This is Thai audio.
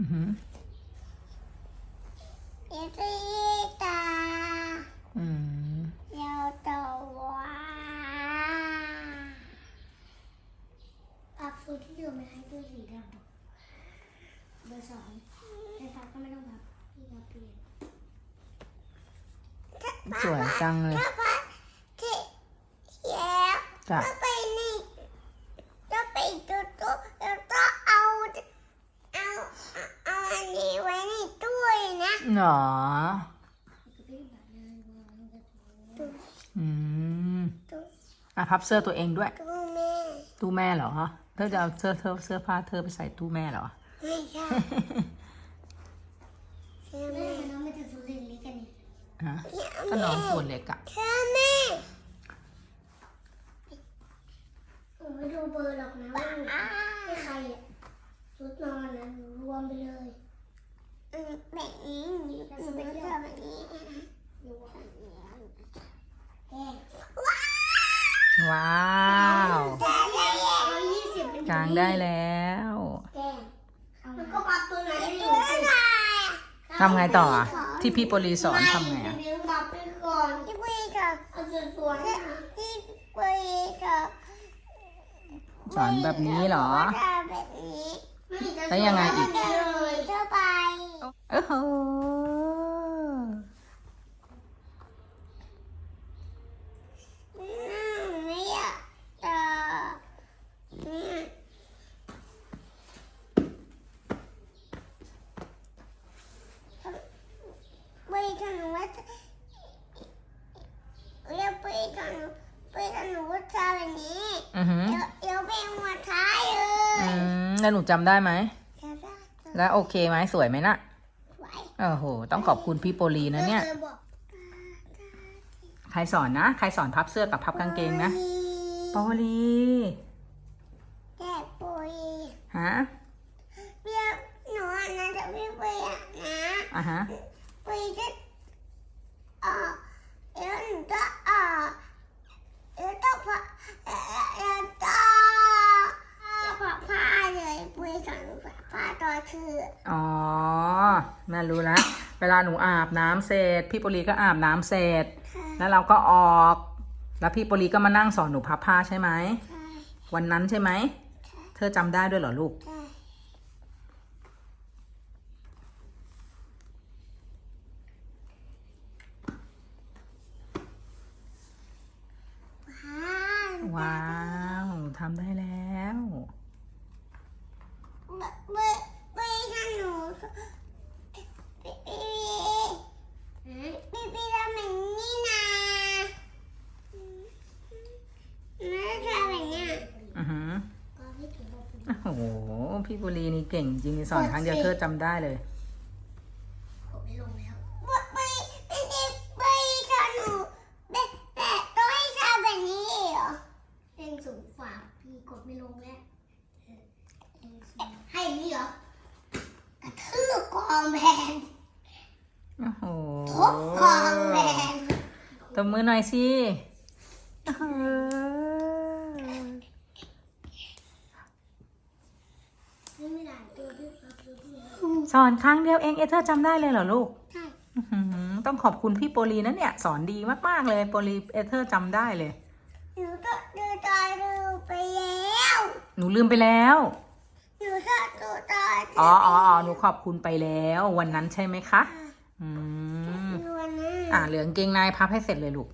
อือหือเอตีตาอืมเยาวตัวปรับสูตรที่เหลือไม่ให้ตัวสีดำเบอร์สองแต่ฟ้าก็ไม่ต้องพับพี่เราเปลี่ยนสวยจังเลยถ้าพับที่แย้จ้ะ ก็ไป หนออืมตู้อะพับเสื้อตัวเองด้วย ตู้แม่ ตู้แม่เหรอเธอจะเอาเสื้อเธอเสื้อผ้าเธอไปใส่ตู้แม่เหรอ ไม่ใช่เชื่อแม่น้องไม่ถึงสุรินทร์เล็กกันนี่ฮะก็น้องตัวเล็กอะเชื่อแม่หนูไม่ดูเบอร์หรอกนะว่าหนูให้ใครอะชุดนอนนะหนูรวมไปเลยแบบนี้หนูหนูไม่ชอบแบบนี้หนูว่าแบบนี้แก ว้าวร้อยยี่สิบเป็นกางได้แล้วแกมันก็ปรับตัวไหนให้อยู่สิทำไงต่ออะที่พี่โปรีสอนทำไงอะเลี้ยงปรับไปก่อนที่พี่จะเอาสวยๆที่พี่จะสอนแบบนี้เหรอแบบนี้แล้วยังไงอีกเลยเท่าไปโอ้โห ไม่อยากจะไปถนนวัดเรียกไปถนนไปถนนวัดชาแบบนี้ อือหือ เดี๋ยวเดี๋ยวเป็นหัวท้ายเล อื ย ม แล้วหนูจำได้ไหมจะได้แล้วโอเคไหมสวยไหมน่ะไหวโอ้โห ต้องขอบคุณพี่โปรีนะเนี่ย คบอกใครสอนนะ ใครสอนพับเสื้อกับพับกางเกงนะ โปรีแก่ปุยฮะเรียกหนูอะนะจะไม่ปุยอะนะอะฮะปุยจะออกเดี๋ยวหนูจะออกเดี๋ยวต้องพาเดี๋ยวต้องพาผ้าเลยปุยสอนหนู ผ้าตัวชื่ออ๋อแม่รู้แล้วเวลาหนูอาบน้ำเสร็จ พี่โปรีก็อาบน้ำเสร็จ ค่ะแล้วเราก็ออก แล้วพี่โปรีก็มานั่งสอนหนูพับผ้าใช่ไหมใช่วันนั้นใช่ไหม เธอจำได้ด้วยเหรอลูกใช่ว้าวว้าวทำได้แล้วไม่ไโอ้โห พี่บุรีนี่เก่งจริงสอนครั้งเดียวเธอจำได้เลย ผมไม่ลงแล้วไม่ไม่ไม่ไม่ถ้าหนูแต่แต่ต้องให้ทำแบบนี้เหรอเร่งสูงฝาพี่กดไม่ลงแล้วเออเร่งสูงให้อย่างนี้เหรอกระทืบกอง แบนโอ้โหทุบกองแบนตบมือหน่อยสิเออไม่ได้ตัวที่เราตัวที่เราสอนครั้งเดียวเองเอเธอร์จำได้เลยเหรอลูกใช่อื้อหือต้องขอบคุณพี่โปรีนะเนี่ย สอนดีมากๆเลยโปรีเอเธอร์จำได้เลย หนูก็ดูตายดูไปแล้ว หนูลืมไปแล้ว หนูก็ดูตายอ๋ออ๋ออ๋อหนูขอบคุณไปแล้ว วันนั้นใช่ไหมคะ อืมนวลนะอ่าเหลืองเกงในพับให้เสร็จเลยลูก